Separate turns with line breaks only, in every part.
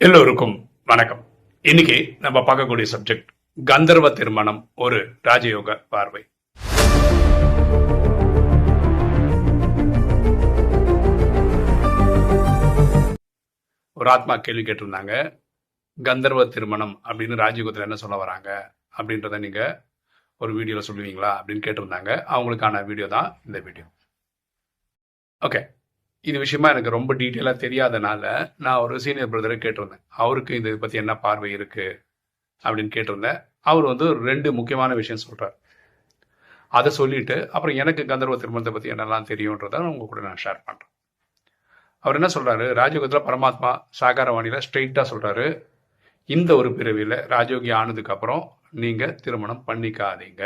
எல்லோருக்கும் வணக்கம். இன்னைக்கு நம்ம பார்க்கக்கூடிய சப்ஜெக்ட் கந்தர்வ திருமணம் ஒரு ராஜயோக பார்வை. ஒரு ஆத்மா கேள்வி கேட்டிருந்தாங்க கந்தர்வ திருமணம் அப்படின்னு ராஜயோகத்தில் என்ன சொல்ல வராங்க? அப்படின்றத நீங்க ஒரு வீடியோவில் சொல்லுவீங்களா? அப்படின்னு கேட்டிருந்தாங்க. அவங்களுக்கான வீடியோ தான் இந்த வீடியோ ஓகே இது விஷயமா எனக்கு ரொம்ப டீட்டெயிலாக தெரியாதனால நான் ஒரு சீனியர் பிரதரை கேட்டிருந்தேன். அவருக்கு இதை பற்றி என்ன பார்வை இருக்கு அப்படின்னு கேட்டிருந்தேன். அவர் வந்து ரெண்டு முக்கியமான விஷயம் சொல்கிறார் அதை சொல்லிட்டு அப்புறம் எனக்கு கந்தர்வ திருமணத்தை பற்றி என்னெல்லாம் தெரியுன்றதை உங்க கூட நான் ஷேர் பண்ணுறேன் அவர் என்ன சொல்கிறாரு ராஜயோகத்தில் பரமாத்மா சாகாரவாணியில் ஸ்ட்ரெயிட்டாக சொல்கிறாரு இந்த ஒரு பிறவியில் ராஜயோகி ஆனதுக்கப்புறம் நீங்கள் திருமணம் பண்ணிக்காதீங்க.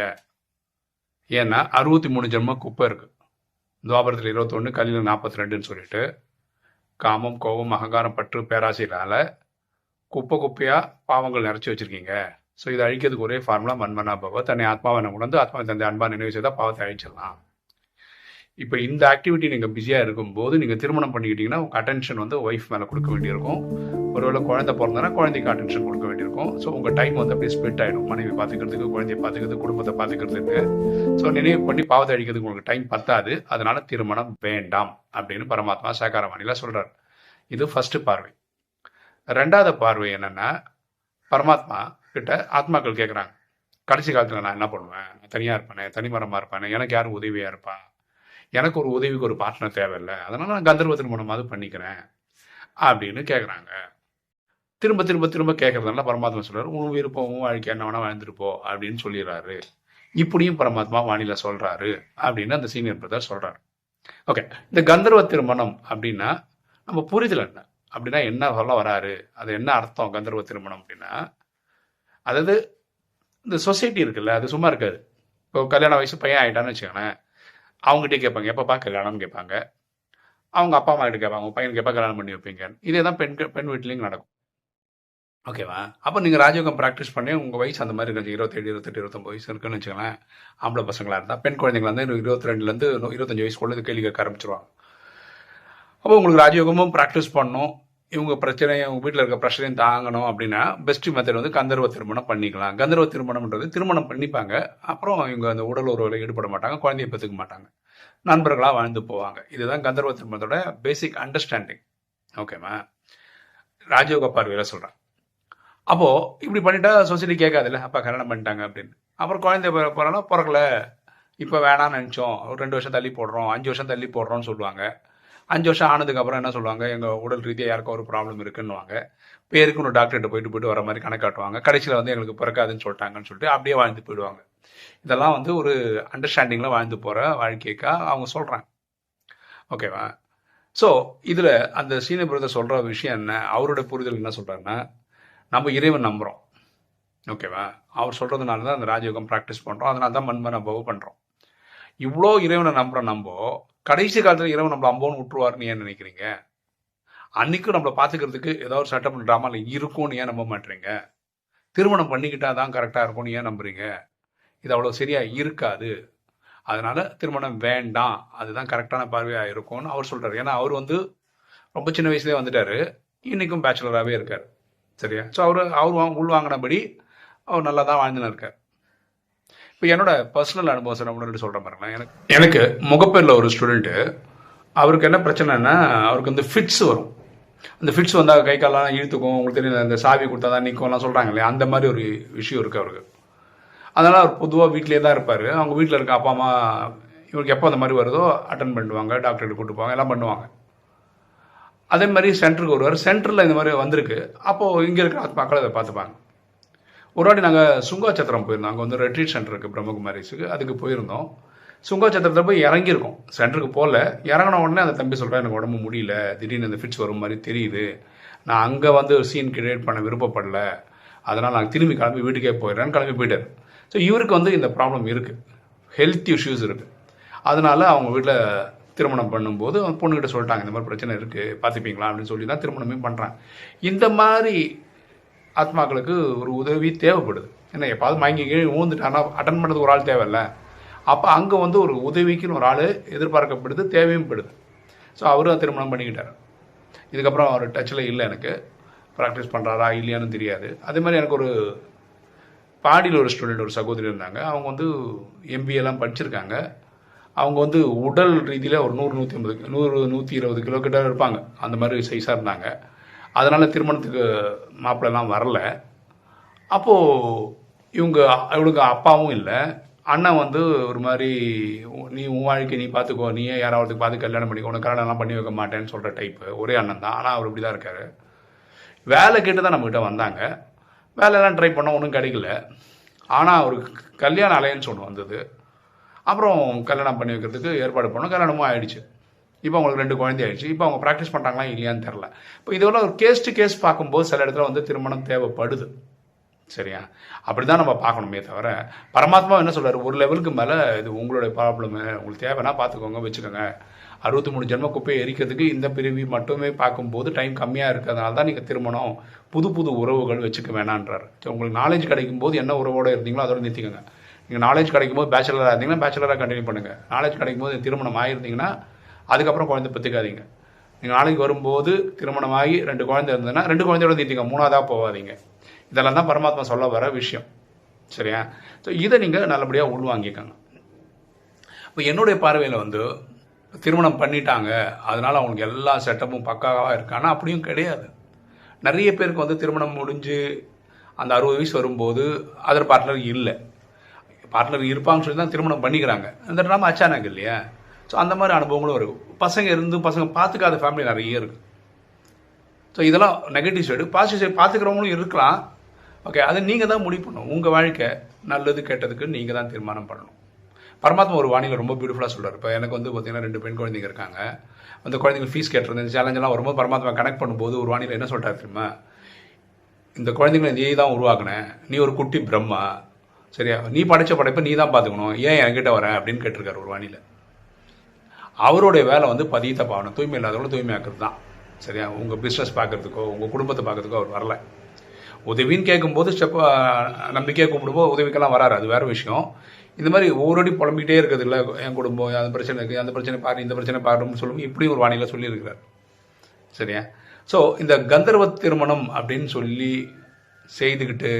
ஏன்னா அறுபத்தி மூணு ஜென்ம குப்பை இருக்குது துவாபரத்தில் இருபத்தொன்று கலியில் நாற்பத்தி ரெண்டுன்னு சொல்லிட்டு காமம் கோபம் அகங்காரம் பற்று பேராசையினால் குப்பை குப்பையாக பாவங்கள் நிறைச்சி வச்சிருக்கீங்க. ஸோ இதை அழிக்கிறதுக்கு ஒரே ஃபார்முலா மண்மனா பவ தன்னை ஆத்மாவை உணர்ந்து ஆத்மாவை தந்தை அன்பா நினைவு செய்தால் பாவத்தை அழிச்சிடலாம். இப்போ இந்த ஆக்டிவிட்டி நீங்கள் பிஸியாக இருக்கும்போது நீங்கள் திருமணம் பண்ணிக்கிட்டீங்கன்னா உங்கள் அட்டென்ஷன் வந்து ஒய்ஃப் மேலே கொடுக்க வேண்டியிருக்கும். ஒருவேளை குழந்தை பிறந்தனா குழந்தைக்கு அட்டென்ஷன் கொடுக்க வேண்டியிருக்கும். ஸோ உங்கள் டைம் வந்து அப்படியே ஸ்பிட் ஆகிடும் மனைவி பார்த்துக்கிறதுக்கு குழந்தைய பார்த்துக்கிறதுக்கு குடும்பத்தை பார்த்துக்கிறதுக்கு ஸோ நினைவு பண்ணி பாவத்தை அடிக்கிறதுக்கு உங்களுக்கு டைம் பத்தாது. அதனால் திருமணம் வேண்டாம் அப்படின்னு பரமாத்மா சாகாரவாணியில் சொல்கிறார் இது ஃபஸ்ட்டு பார்வை. ரெண்டாவது பார்வை என்னென்னா பரமாத்மா கிட்ட ஆத்மாக்கள் கேட்குறாங்க கடைசி காலத்தில் நான் என்ன பண்ணுவேன்? தனியாக இருப்பேனே தனிமரமாக இருப்பேனே எனக்கு யாரும் உதவியாக இருப்பான் எனக்கு ஒரு உதவிக்கு ஒரு பார்ட்னர் தேவையில்லை. அதனால் நான் கந்தர்வத்தின் திருமணமாவது பண்ணிக்கிறேன். அப்படின்னு கேட்குறாங்க திரும்ப திரும்ப திரும்ப கேட்கறதுனால பரமாத்மா சொல்கிறார் உன் விருப்பம் உன் வாழ்க்கை என்ன வேணா வாழ்ந்துருப்போ அப்படின்னு சொல்லிடுறாரு. இப்படியும் பரமாத்மா வானிலை சொல்கிறாரு அப்படின்னு அந்த சீனியர் பிரதர் சொல்கிறார் ஓகே இந்த கந்தர்வ திருமணம் அப்படின்னா நம்ம புரிதல் என்ன? அப்படின்னா என்ன சொல்ல வராரு? அது என்ன அர்த்தம் கந்தர்வ திருமணம் அப்படின்னா? அதாவது இந்த சொசைட்டி இருக்குல்ல அது சும்மா இருக்காது. இப்போ கல்யாண வயசு பையன் ஆகிட்டான்னு வச்சுக்கோங்களேன். அவங்ககிட்ட கேட்பாங்க எப்பப்பா கல்யாணம்னு கேட்பாங்க? அவங்க அப்பா அம்மா கிட்ட கேட்பாங்க உங்க பையனுக்கு எப்போ கல்யாணம் பண்ணி வைப்பீங்க? இதே தான் பெண் பெண் வீட்லேயும் நடக்கும். ஓகேவா அப்போ நீங்கள் ராஜயோகம் ப்ராக்டிஸ் பண்ணி உங்கள் வயசு அந்த மாதிரி இருந்துச்சு இருபத்தேழு இருபத்தெட்டு இருபத்தொம்பது வயசு இருக்குன்னு வச்சுக்கலாம் ஆம்பளை பசங்களாக இருந்தால் பெண் குழந்தைங்களா இருந்தால் இருபத்தி ரெண்டுலேருந்து இருபத்தஞ்சு வயசுக்குள்ளே கேள்வி கேட்க ஆரம்பிச்சிருவாங்க. அப்போ உங்களுக்கு ராஜயோகமும் ப்ராக்டிஸ் பண்ணணும் இவங்க பிரச்சனை உங்க வீட்டில் இருக்க பிரச்சனையும் தாங்கணும் அப்படின்னா பெஸ்ட் மெத்தட் வந்து கந்தர்வ திருமணம் பண்ணிக்கலாம். கந்தர்வ திருமணம்ன்றது திருமணம் பண்ணிப்பாங்க. அப்புறம் இவங்க அந்த உடல் உறவில் ஈடுபட மாட்டாங்க குழந்தைய பெற்றுக்க மாட்டாங்க. நண்பர்களாக வாழ்ந்து போவாங்க. இதுதான் கந்தர்வ திருமணத்தோட பேசிக் அண்டர்ஸ்டாண்டிங் ஓகேவா ராஜயோக பார்வையில் சொல்கிறேன் அப்போது இப்படி பண்ணிட்டா சொசைட்டி கேட்காதுல்ல? அப்பா கல்யாணம் பண்ணிட்டாங்க அப்படின்னு. அப்புறம் குழந்தை பிற- பிறனா பிறக்கல. இப்போ வேணாம்னு நினச்சோம். ஒரு ரெண்டு வருஷம் தள்ளி போடுறோம் அஞ்சு வருஷம் தள்ளி போடுறோம்னு சொல்லுவாங்க. அஞ்சு வருஷம் ஆனதுக்கு அப்புறம் என்ன சொல்லுவாங்க? எங்கள் உடல் ரீதியாக யாருக்கோ ஒரு ப்ராப்ளம் இருக்குன்னுவாங்க. பேருக்கு ஒரு டாக்டர்கிட்ட போயிட்டு போயிட்டு வர மாதிரி கணக்காட்டுவாங்க கடைசியில் வந்து எங்களுக்கு பிறக்காதுன்னு சொல்லிட்டாங்கன்னு சொல்லிட்டு அப்படியே வாழ்ந்து போயிடுவாங்க. இதெல்லாம் வந்து ஒரு அண்டர்ஸ்டாண்டிங்கில் வாழ்ந்து போகிற வாழ்க்கைக்கா அவங்க சொல்கிறாங்க ஓகேவா ஸோ இதில் அந்த சீன பிரதர் சொல்கிற விஷயம் என்ன? அவரோட புரிதல் என்ன சொல்கிறாருன்னா நம்ம இறைவன் நம்புகிறோம் ஓகேவா அவர் சொல்கிறதுனால தான் அந்த ராஜயோகம் ப்ராக்டிஸ் பண்ணுறோம் அதனால தான் மண்மன பவு பண்ணுறோம் இவ்வளோ இறைவனை நம்புகிறோம் நம்ம கடைசி காலத்தில் இரவு நம்மளை அம்போன்னு விட்டுருவாருன்னு ஏன் நினைக்கிறீங்க? அன்னைக்கும் நம்மளை பார்த்துக்கிறதுக்கு ஏதோ ஒரு சட்டம் ட்ராமாவில் இருக்கும்னு ஏன் நம்ப மாட்டேறீங்க திருமணம் பண்ணிக்கிட்டா தான் கரெக்டாக இருக்கும்னு ஏன் நம்புறீங்க? இது அவ்வளோ சரியாக இருக்காது. அதனால் திருமணம் வேண்டாம். அதுதான் கரெக்டான பார்வையாக இருக்கும்னு அவர் சொல்கிறார் ஏன்னா அவர் வந்து ரொம்ப சின்ன வயசுலேயே வந்துட்டார். இன்றைக்கும் பேச்சுலராகவே இருக்கார். சரியா? ஸோ அவர் அவர் வா- உள்வாங்கினபடி அவர் நல்லா தான் வாழ்ந்துன்னு இருக்கார். இப்போ என்னோட பர்சனல் அனுபவம் சார் முன்னாடி சொல்கிற மாதிரிலாம் எனக்கு. எனக்கு முகப்பேரில் ஒரு ஸ்டூடெண்ட்டு அவருக்கு என்ன பிரச்சனைன்னா அவருக்கு வந்து ஃபிட்ஸ் வரும். அந்த ஃபிட்ஸ் வந்தால் கை காலெல்லாம் இழுத்துக்கும் உங்களுக்கு தெரியும் இந்த சாவி கொடுத்தா தான் நிற்கும்லாம் சொல்கிறாங்க இல்லையா? அந்த மாதிரி ஒரு விஷயம் இருக்குது அவருக்கு. அதனால் அவர் பொதுவாக வீட்டிலே தான் இருப்பார். அவங்க வீட்டில் இருக்க அப்பா அம்மா இவருக்கு எப்போ அந்த மாதிரி வருதோ அட்டன் பண்ணுவாங்க டாக்டர்கிட்ட கூட்டு போவாங்க எல்லாம் பண்ணுவாங்க. அதே மாதிரி சென்டருக்கு வருவார். சென்டரில் இந்த மாதிரி வந்திருக்கு. அப்போது இங்கே இருக்கிற மக்கள் அதை பார்த்துப்பாங்க. ஒரு வாட்டி நாங்கள் சுங்காச்சத்திரம் போயிருந்தோம். அங்கே வந்து ரெட்ரீட் சென்டர் இருக்குது பிரம்மகுமாரிஸுக்கு அதுக்கு போயிருந்தோம். சுங்காச்சத்திரத்தில் போய் இறங்கியிருக்கோம். சென்டருக்கு போகல இறங்கின உடனே அந்த தம்பி சொல்கிறேன் எனக்கு உடம்பு முடியல. திடீர்னு அந்த ஃபிட்ஸ் வரும் மாதிரி தெரியுது. நான் அங்கே வந்து ஒரு சீன் கிரியேட் பண்ண விருப்பப்படல. அதனால் நான் திரும்பி கிளம்பி வீட்டுக்கே போயிடுறேன்னு கிளம்பி போயிட்டார். ஸோ இவருக்கு வந்து இந்த ப்ராப்ளம் இருக்குது ஹெல்த் இஷ்யூஸ் இருக்குது அதனால் அவங்க வீட்டில் திருமணம் பண்ணும்போது பொண்ணுக்கிட்ட சொல்லிட்டாங்க இந்த மாதிரி பிரச்சனை இருக்குது பார்த்துப்பீங்களா? அப்படின்னு சொல்லி தான் திருமணமே பண்ணுறாங்க இந்த மாதிரி ஆத்மாக்களுக்கு ஒரு உதவி தேவைப்படுது. ஏன்னா எப்பாவது மயங்கி கீழே ஊந்துட்டானா அட்டன் பண்ணுறதுக்கு ஒரு ஆள் தேவையில்ல. அப்போ அங்கே வந்து ஒரு உதவிக்குன்னு ஒரு ஆள் எதிர்பார்க்கப்படுது தேவையும் படுது. ஸோ அவரும் திருமணம் பண்ணிக்கிட்டார். இதுக்கப்புறம் அவர் டச்சில் இல்லை எனக்கு. ப்ராக்டிஸ் பண்ணுறாரா இல்லையான்னு தெரியாது. அதே மாதிரி எனக்கு ஒரு பாடியில் ஒரு ஸ்டூடெண்ட் ஒரு சகோதரி இருந்தாங்க. அவங்க வந்து எம்பிஏலாம் படிச்சிருக்காங்க. அவங்க வந்து உடல் ரீதியில் ஒரு நூறு நூற்றி ஐம்பது நூறு நூற்றி இருபது கிலோ கிட்ட இருப்பாங்க. அந்த மாதிரி சைஸாக இருந்தாங்க. அதனால் திருமணத்துக்கு மாப்பிள்ளைலாம் வரல. அப்போது இவங்க இவளுக்கு அப்பாவும் இல்லை. அண்ணன் வந்து ஒரு மாதிரி நீ உன் வாழ்க்கை நீ பார்த்துக்கோ நீயே யாராவது பார்த்து கல்யாணம் பண்ணிக்கோ. உனக்கு கல்யாணம்லாம் பண்ணி வைக்க மாட்டேன்னு சொல்கிற டைப்பு ஒரே அண்ணன் தான். ஆனால் அவர் இப்படி தான் இருக்கார். வேலை கேட்டு தான் நம்மக்கிட்ட வந்தாங்க. வேலையெல்லாம் ட்ரை பண்ணோம். ஒன்றும் கிடைக்கல. ஆனால் அவருக்கு கல்யாண அலையன்ஸ் ஒன்று வந்தது. அப்புறம் கல்யாணம் பண்ணி வைக்கிறதுக்கு ஏற்பாடு பண்ணோம். கல்யாணமும் ஆயிடுச்சு. இப்போ அவங்களுக்கு ரெண்டு குழந்தை ஆயிடுச்சு. இப்போ அவங்க ப்ராக்டிஸ் பண்ணுறாங்களா இல்லையான்னு தெரில இப்போ இதெல்லாம் ஒரு கேஸ் டு கேஸ் பார்க்கும்போது சில இடத்துல வந்து திருமணம் தேவைப்படுது. சரியா? அப்படி தான் நம்ம பார்க்கணுமே தவிர பரமாத்மா என்ன சொல்கிறார் ஒரு லெவலுக்கு மேலே இது உங்களுடைய ப்ராப்ளமு உங்களுக்கு தேவைன்னா பார்த்துக்கோங்க வச்சுக்கோங்க. அறுபத்தி மூணு ஜென்ம குப்பையை எரிக்கிறதுக்கு இந்த பிரிவி மட்டுமே பார்க்கும்போது டைம் கம்மியாக இருக்கிறதுனால தான் நீங்கள் திருமணம் புது புது உறவுகள் வச்சுக்க வேணான்றார். சரி, உங்களுக்கு நாலேஜ் கிடைக்கும் போது என்ன உறவோடு இருந்தீங்களோ அதோட நிறுத்திக்கோங்க. நீங்கள் நாலேஜ் கிடைக்கும் போது பேச்சுலராக இருந்தீங்கன்னா பேச்சுலராக கண்டினியூ பண்ணுங்கள் நாலேஜ் கிடைக்கும் போது திருமணம் ஆகிருந்தீங்கன்னா அதுக்கப்புறம் குழந்தை பெற்றுக்காதீங்க. நீங்கள் நாளைக்கு வரும்போது திருமணமாகி ரெண்டு குழந்தை இருந்ததுன்னா ரெண்டு குழந்தையோட நிறுத்திங்க மூணாவதாக போகாதீங்க. இதெல்லாம் தான் பரமாத்மா சொல்ல வர விஷயம். சரியா? ஸோ இதை நீங்கள் நல்லபடியாக உள்வாங்கிக்கோங்க இப்போ என்னுடைய பார்வையில் வந்து திருமணம் பண்ணிட்டாங்க. அதனால் அவங்களுக்கு எல்லா செட்டப்பும் பக்காவாக இருக்கானா ஆனால் அப்படியும் கிடையாது. நிறைய பேருக்கு வந்து திருமணம் முடிஞ்சு அந்த அறுபது வயசு வரும்போது அதர் பார்ட்னர் இல்லை. பார்ட்னர் இருப்பாங்கன்னு சொல்லி தான் திருமணம் பண்ணிக்கிறாங்க. அந்த ட்ராமா அச்சானாங்க இல்லையா? ஸோ அந்த மாதிரி அனுபவங்களும் இருக்கும். பசங்க இருந்து பசங்க பார்த்துக்காத ஃபேமிலி நிறைய இருக்குது ஸோ இதெல்லாம் நெகட்டிவ் சைடு பாசிட்டிவ் சைடு பார்த்துக்கிறவங்களும் இருக்கலாம். ஓகே அதை நீங்கள் தான் முடிவு பண்ணணும். உங்கள் வாழ்க்கை நல்லது கெட்டதுக்கு நீங்கள் தான் தீர்மானம் பண்ணணும். பரமாத்மா ஒரு வாணியில் ரொம்ப பியூட்டிஃபுல்லாக சொல்கிறார் இப்போ எனக்கு வந்து பார்த்தீங்கன்னா ரெண்டு பெண் குழந்தைங்க இருக்காங்க. அந்த குழந்தைங்க ஃபீஸ் கேட்டிருந்தேன் இந்த சேலஞ்செல்லாம் வரும்போது பரமாத்மா கனெக்ட் பண்ணும்போது ஒரு வாணியில் என்ன சொல்கிறார் தெரியுமா? இந்த குழந்தைங்களை நீ தான் உருவாக்குன. நீ ஒரு குட்டி பிரம்மா. சரியா? நீ படைச்ச படைப்பை நீ தான் பார்த்துக்கணும். ஏன் என்கிட்ட வரேன் அப்படின்னு கேட்டிருக்காரு ஒரு வாணியில் அவருடைய வேலை வந்து பதியத்தை பாவனை தூய்மை இல்லாதவங்களும் தூய்மையாக்குறது தான். சரியா? உங்கள் பிஸ்னஸ் பார்க்கறதுக்கோ உங்கள் குடும்பத்தை பார்க்குறதுக்கோ அவர் வரல. உதவின்னு கேட்கும்போது ஸ்டெப் நம்பிக்கையாக கூப்பிடும்போது உதவிக்கெல்லாம் வராரு. அது வேறு விஷயம். இந்த மாதிரி ஒவ்வொரு புலம்பிக்கிட்டே இருக்கிறது இல்லை என் குடும்பம் அந்த பிரச்சனை இருக்குது அந்த பிரச்சனை பாரு இந்த பிரச்சனை பாருன்னு சொல்லும் இப்படி ஒரு வானிலை சொல்லியிருக்கிறார். சரியா? ஸோ இந்த கந்தர்வ திருமணம் அப்படின்னு சொல்லி செய்துக்கிட்டு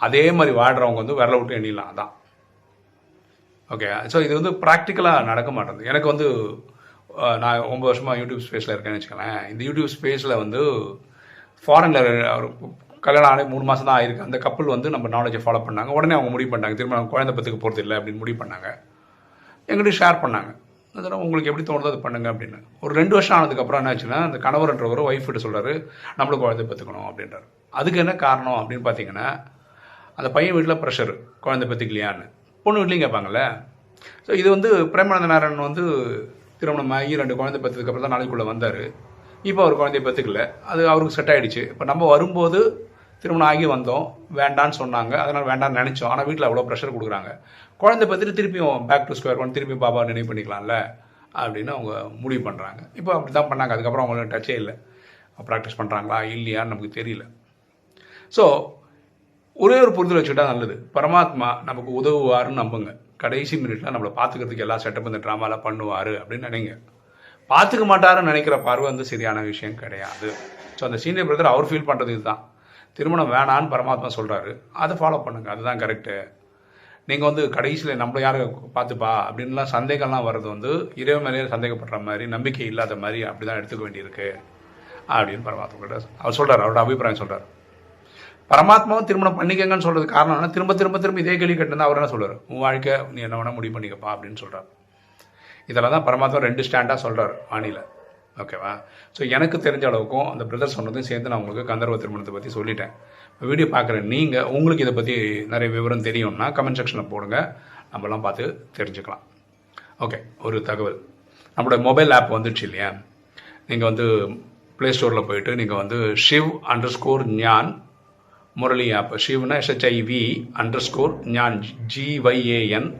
அதே மாதிரி வாடுறவங்க வந்து விரல விட்டு எண்ணிடலாம். அதான். ஓகே ஸோ இது வந்து ப்ராக்டிக்கலாக நடக்க மாட்டேங்குது. எனக்கு வந்து நான் ஒம்பது வருஷமாக யூடியூப் ஸ்பேஸில் இருக்கேன்னு வச்சுக்கோங்களேன். இந்த யூடியூப் ஸ்பேஸில் வந்து ஃபாரினில் அவர் கல்யாணம் ஆனே மூணு மாதம் தான் ஆயிருக்கு. அந்த கப்பல் வந்து நம்ம நாலேஜை ஃபாலோ பண்ணாங்க. உடனே அவங்க முடிவு பண்ணாங்க திரும்ப நம்ம குழந்தை பத்துக்கு போகிறது இல்லை அப்படின்னு முடிவு பண்ணாங்க. எங்கிட்ட ஷேர் பண்ணாங்க. அதெல்லாம் உங்களுக்கு எப்படி தோணுதோ அது பண்ணுங்க அப்படின்னு. ஒரு ரெண்டு வருஷம் ஆனதுக்கப்புறம் என்ன ஆச்சுன்னா அந்த கணவர்ன்றவர் ஒய்ஃப் கிட்ட சொல்றாரு நம்மளுக்கு குழந்தை பத்துக்கணும் அப்படின்றார். அதுக்கு என்ன காரணம் அப்படின்னு பார்த்தீங்கன்னா அந்த பையன் வீட்டில் ப்ரெஷர் குழந்தை பத்துக்கலையான்னு. பொண்ணு வீட்லேயும் கேட்பாங்கல்ல? ஸோ இது வந்து பிரேமானந்த நாராயணன் வந்து திருமணமாகி ரெண்டு குழந்தை பெற்றதுக்கப்புறம் தான் நாளைக்குள்ளே வந்தார். இப்போ அவர் குழந்தைய பெற்றுக்கல. அது அவருக்கு செட் ஆயிடுச்சு. இப்போ நம்ம வரும்போது திருமணம் ஆகி வந்தோம். வேண்டான்னு சொன்னாங்க. அதனால் வேண்டாம்னு நினச்சோம். ஆனால் வீட்டில் அவ்வளோ ப்ரெஷர் கொடுக்குறாங்க. குழந்தை பற்றிட்டு திருப்பியும் பேக் டு ஸ்கொயர் ஒன் திருப்பி பாபா நினைவு பண்ணிக்கலாம்ல? அப்படின்னு அவங்க முடிவு பண்ணுறாங்க இப்போ அப்படி தான் பண்ணாங்க. அதுக்கப்புறம் அவங்களுக்கு டச்சே இல்லை. ப்ராக்டிஸ் பண்ணுறாங்களா இல்லையான்னு நமக்கு தெரியல. ஸோ ஒரே ஒரு புரிதல் வச்சுக்கிட்டா நல்லது. பரமாத்மா நமக்கு உதவுவாருன்னு நம்புங்க. கடைசி மினிட்ல நம்மளை பார்த்துக்கிறதுக்கு எல்லா செட்டப் இந்த ட்ராமாலாம் பண்ணுவார் அப்படின்னு நினைங்க. பார்த்துக்க மாட்டாருன்னு நினைக்கிற பார்வை வந்து சரியான விஷயம் கிடையாது. ஸோ அந்த சீனியர் பிரதர் அவர் ஃபீல் பண்ணுறது இதுதான். திருமணம் வேணான்னு பரமாத்மா சொல்கிறாரு அதை ஃபாலோ பண்ணுங்க. அதுதான் கரெக்டு நீங்கள் வந்து கடைசியில் நம்மள யாரும் பார்த்துப்பா அப்படின்லாம் சந்தேகம்லாம் வர்றது வந்து இறைவன் மேலேயே சந்தேகப்படுற மாதிரி நம்பிக்கை இல்லாத மாதிரி அப்படி தான் எடுத்துக்க வேண்டியிருக்கு. அப்படின்னு பரமாத்மா கிட்ட அவர் சொல்கிறார் அவரோட அபிப்பிராயம் சொல்கிறார் பரமாத்மாவும் திருமணம் பண்ணிக்கங்கன்னு சொல்றது காரணம் என்ன திரும்ப திரும்ப திரும்ப இதே கேள்வி கேட்டிருந்தா அவர் என்ன சொல்றாரு உன் வாழ்க்கை நீ என்ன வேணா முடிவு பண்ணிக்கப்பா அப்படின்னு சொல்றாரு. இதெல்லாம் தான் பரமாத்மா ரெண்டு ஸ்டாண்டாக சொல்கிறார் வாணியில் ஓகேவா ஸோ எனக்கு தெரிஞ்ச அளவுக்கும் அந்த பிரதர் சொன்னதையும் சேர்ந்து நான் உங்களுக்கு கந்தர்வ திருமணத்தை பற்றி சொல்லிட்டேன். வீடியோ பார்க்குற நீங்கள் உங்களுக்கு இதை பற்றி நிறைய விவரம் தெரியும்னா கமெண்ட் செக்ஷனில் போடுங்க. நம்மலாம் பார்த்து தெரிஞ்சுக்கலாம். ஓகே ஒரு தகவல். நம்மளோட மொபைல் ஆப் வந்துடுச்சு இல்லையா? நீங்கள் வந்து ப்ளே ஸ்டோரில் போயிட்டு நீங்கள் வந்து Shiv under score Gyan Murali app ஷிவ்னா SHIV underscore Gyan GYAN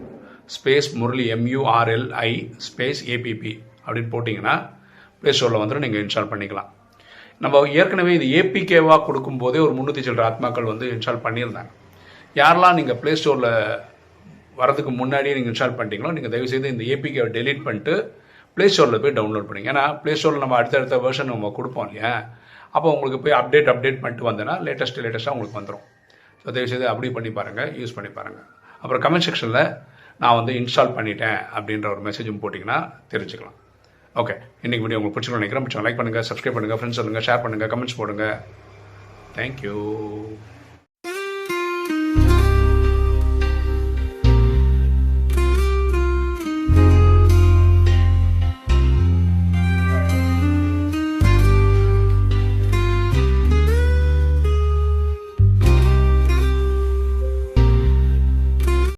space Murali MURLI space APP அப்படின்னு போட்டிங்கன்னா ப்ளே ஸ்டோரில் வந்துட்டு நீங்கள் இன்ஸ்டால் பண்ணிக்கலாம். நம்ம ஏற்கனவே இது ஏபிகேவாக கொடுக்கும்போதே ஒரு முந்நூற்றி சில்லற ஆத்மாக்கள் வந்து இன்ஸ்டால் பண்ணியிருந்தாங்க. யாரெல்லாம் நீங்கள் ப்ளே ஸ்டோரில் வரதுக்கு முன்னாடியே நீங்கள் இன்ஸ்டால் பண்ணிட்டீங்களோ நீங்கள் தயவுசெய்து இந்த ஏபிகேவை டெலீட் பண்ணிட்டு ப்ளே ஸ்டோரில் போய் டவுன்லோட் பண்ணுங்க. ஏன்னா ப்ளே ஸ்டோரில் நம்ம அடுத்தடுத்த வெர்ஷன் நம்ம கொடுப்போம் இல்லையா? அப்போ உங்களுக்கு போய் அப்டேட் அப்டேட் பண்ணிட்டு வந்தேன்னா லேட்டஸ்ட் லேட்டஸ்ட்டாக உங்களுக்கு வந்துடும் ஸோ தயவுசெய்து அப்படி பண்ணி பாருங்கள் யூஸ் பண்ணி பாருங்கள் அப்புறம் கமெண்ட் செக்ஷனில் நான் வந்து இன்ஸ்டால் பண்ணிட்டேன் அப்படின்ற ஒரு மெசேஜும் போட்டிங்கன்னா தெரிஞ்சுக்கலாம். ஓகே இன்றைக்கி வீடியோ உங்களுக்கு பிடிச்சிருக்கோம் நினைக்கிறேன். பிடிச்சவங்க லைக் பண்ணுங்கள் சப்ஸ்கிரைப் பண்ணுங்கள் ஃப்ரெண்ட்ஸ் சொல்லுங்கள் ஷேர் பண்ணுங்கள் கமெண்ட்ஸ் போடுங்க. தேங்க்யூ